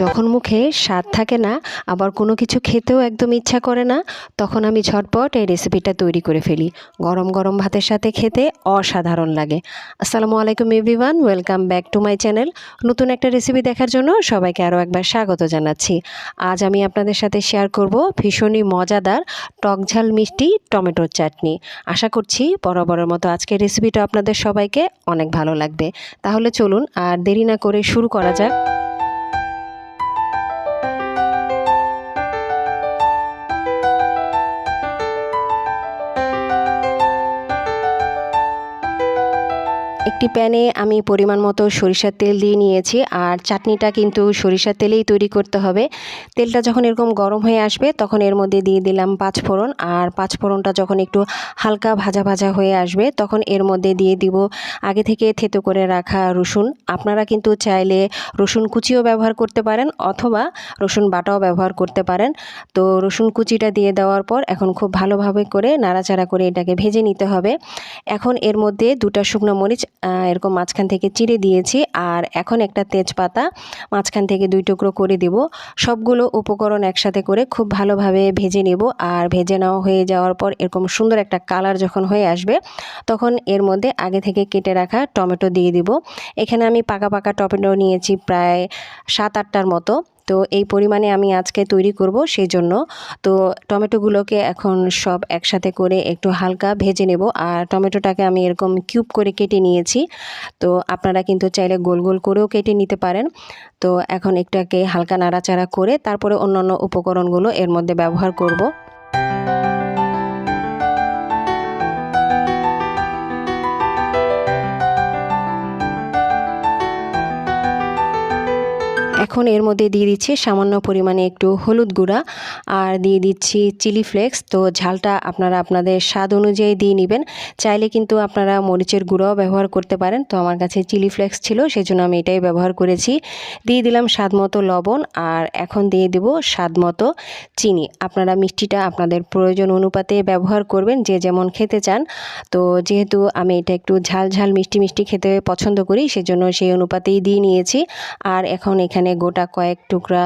যখন মুখে স্বাদ থাকে না, আবার কোনো কিছু খেতেও একদম ইচ্ছা করে না, তখন আমি ঝটপট এই রেসিপিটা তৈরি করে ফেলি। গরম গরম ভাতের সাথে খেতে অসাধারণ লাগে। আসসালামু আলাইকুম everyone, welcome back to my channel. নতুন একটা রেসিপি দেখার জন্য সবাইকে আরও একবার স্বাগত জানাচ্ছি। আজ আমি আপনাদের সাথে শেয়ার করব ভীষণই মজাদার টকঝাল মিষ্টি টমেটোর চাটনি। আশা করছি বরাবরের মতো আজকের রেসিপিটা আপনাদের সবাইকে অনেক ভালো লাগবে। তাহলে চলুন আর দেরি না করে শুরু করা যাক। একটি প্যানে আমি পরিমাণ মতো সরিষার তেল দিয়ে নিয়েছি আর চাটনিটা কিন্তু সরিষার তেলেই তৈরি করতে হবে। তেলটা যখন এরকম গরম হয়ে আসবে তখন এর মধ্যে দিয়ে দিলাম পাঁচ ফোড়ন আর পাঁচ ফোড়নটা যখন একটু হালকা ভাজা ভাজা হয়ে আসবে তখন এর মধ্যে দিয়ে দিব আগে থেকে থেতো করে রাখা রসুন। আপনারা কিন্তু চাইলে রসুন কুচিও ব্যবহার করতে পারেন অথবা রসুন বাটাও ব্যবহার করতে পারেন। তো রসুন কুচিটা দিয়ে দেওয়ার পর এখন খুব ভালোভাবে করে নাড়াচাড়া করে এটাকে ভেজে নিতে হবে। এখন এর মধ্যে দুটা শুকনো মরিচ এরকম মাঝখান থেকে চিড়ে দিয়েছি আর এখন একটা তেজপাতা মাঝখান থেকে দুই টুকরো করে দেব। সবগুলো উপকরণ একসাথে করে খুব ভালোভাবে ভেজে নেব আর ভেজে নেওয়া হয়ে যাওয়ার পর এরকম সুন্দর একটা কালার যখন হয়ে আসবে, তখন এর মধ্যে আগে থেকে কেটে রাখা টমেটো দিয়ে দিব। এখানে আমি পাকা পাকা টমেটো নিয়েছি প্রায় সাত আটটার মতো। তো এই পরিমাণে আমি আজকে তৈরি করব সেই জন্য তো টমেটোগুলোকে এখন সব একসাথে করে একটু হালকা ভেজে নেব আর টমেটোটাকে আমি এরকম কিউব করে কেটে নিয়েছি। তো আপনারা কিন্তু চাইলে গোল গোল করেও কেটে নিতে পারেন। তো এখন একটাকে হালকা নাড়াচাড়া করে তারপরে অন্যান্য উপকরণগুলো এর মধ্যে ব্যবহার করব। এখন এর মধ্যে দিয়ে দিচ্ছি সামান্য পরিমাণে একটু হলুদ গুঁড়া আর দিয়ে দিচ্ছি চিলি ফ্লেক্স। তো ঝালটা আপনারা আপনাদের স্বাদ অনুযায়ী দিয়ে নেবেন। চাইলে কিন্তু আপনারা মরিচের গুঁড়াও ব্যবহার করতে পারেন। তো আমার কাছে চিলি ফ্লেক্স ছিল, সেজন্য আমি এটাই ব্যবহার করেছি। দিয়ে দিলাম স্বাদ মতো লবণ আর এখন দিয়ে দেব স্বাদ মতো চিনি। আপনারা মিষ্টিটা আপনাদের প্রয়োজন অনুপাতে ব্যবহার করবেন, যে যেমন খেতে চান। তো যেহেতু আমি এটা একটু ঝাল ঝাল মিষ্টি মিষ্টি খেতে পছন্দ করি, সেজন্য সেই অনুপাতেই দিয়ে নিয়েছি। আর এখন এখানে গোটা কয়েক টুকরা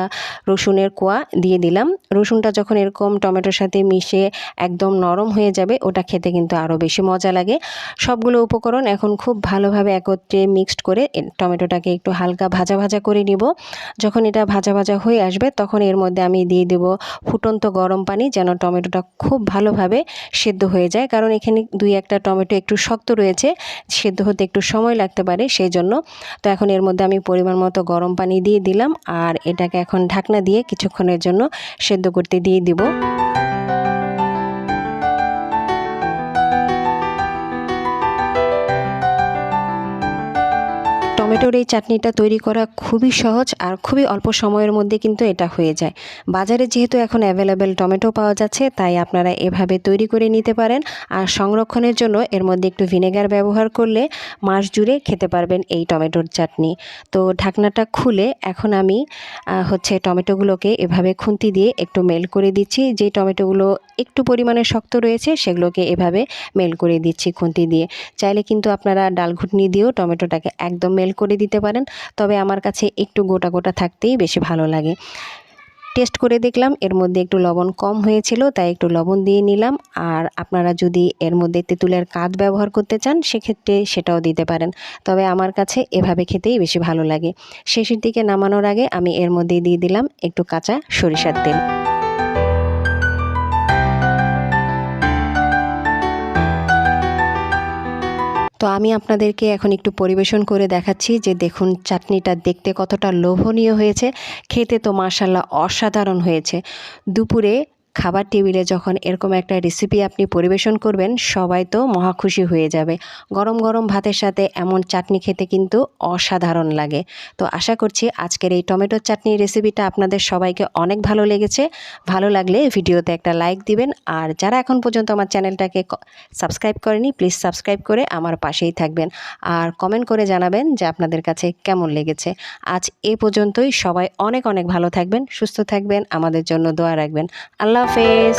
রসুনের কোয়া দিয়ে দিলাম। রসুনটা যখন এরকম টমেটোর সাথে মিশে একদম নরম হয়ে যাবে, ওটা খেতে কিন্তু আরও বেশি মজা লাগে। সবগুলো উপকরণ এখন খুব ভালোভাবে একত্রে মিক্সড করে টমেটোটাকে একটু হালকা ভাজা ভাজা করে নিব। যখন এটা ভাজা ভাজা হয়ে আসবে, তখন এর মধ্যে আমি দিয়ে দেব ফুটন্ত গরম পানি যেন টমেটোটা খুব ভালোভাবে সেদ্ধ হয়ে যায়। কারণ এখানে দুই একটা টমেটো একটু শক্ত রয়েছে, সেদ্ধ হতে একটু সময় লাগতে পারে সেই জন্য। তো এখন এর মধ্যে আমি পরিমাণ মতো গরম পানি দিয়ে দিলাম। আর এটাকে এখন ঢাকনা দিয়ে কিছুক্ষণের জন্য সেদ্ধ করতে দিয়ে দিব। টমেটোর এই চাটনিটা তৈরি করা খুবই সহজ আর খুবই অল্প সময়ের মধ্যে কিন্তু এটা হয়ে যায়। বাজারে যেহেতু এখন অ্যাভেলেবেল টমেটো পাওয়া যাচ্ছে, তাই আপনারা এভাবে তৈরি করে নিতে পারেন আর সংরক্ষণের জন্য এর মধ্যে একটু ভিনেগার ব্যবহার করলে মাস জুড়ে খেতে পারবেন এই টমেটোর চাটনি। তো ঢাকনাটা খুলে এখন আমি হচ্ছে টমেটোগুলোকে এভাবে খুন্তি দিয়ে একটু মেল করে দিচ্ছি। যে টমেটোগুলো একটু পরিমাণে শক্ত রয়েছে, সেগুলোকে এভাবে মেল করে দিচ্ছি খুন্তি দিয়ে। চাইলে কিন্তু আপনারা ডাল ঘুটনি দিয়েও টমেটোটাকে একদম মেল করে দিতে পারেন। তবে আমার কাছে একটু গোটা গোটা থাকতেই বেশি ভালো লাগে। টেস্ট করে দেখলাম, এর মধ্যে একটু লবণ কম হয়েছিল, তাই একটু লবণ দিয়ে নিলাম। আর আপনারা যদি এর মধ্যে তেঁতুলের কাঁধ ব্যবহার করতে চান, সেক্ষেত্রে সেটাও দিতে পারেন। তবে আমার কাছে এভাবে খেতেই বেশি ভালো লাগে। শেষের দিকে নামানোর আগে আমি এর মধ্যে দিয়ে দিলাম একটু কাঁচা সরিষার তেল। তো আমি আপনাদেরকে এখন একটু পরিবেশন করে দেখাচ্ছি যে দেখুন চাটনিটা দেখতে কতটা লোভনীয় হয়েছে, খেতে তো মার্শাল্লাহ অসাধারণ হয়েছে। দুপুরে খাবার টেবিলে যখন এরকম একটা রেসিপি আপনি পরিবেশন করবেন, সবাই তো মহা খুশি হয়ে যাবে। গরম গরম ভাতের সাথে এমন চাটনি খেতে কিন্তু অসাধারণ লাগে। তো আশা করছি আজকের এই টমেটোর চাটনির রেসিপিটা আপনাদের সবাইকে অনেক ভালো লেগেছে। ভালো লাগলে ভিডিওতে একটা লাইক দিবেন। আর যারা এখন পর্যন্ত আমার চ্যানেলটাকে সাবস্ক্রাইব করেনি প্লিজ সাবস্ক্রাইব করে আমার পাশেই থাকবেন। আর কমেন্ট করে জানাবেন যে আপনাদের কাছে কেমন লেগেছে। আজ এ পর্যন্তই। সবাই অনেক অনেক ভালো থাকবেন, সুস্থ থাকবেন, আমাদের জন্য দোয়া রাখবেন। আল্লাহ vez.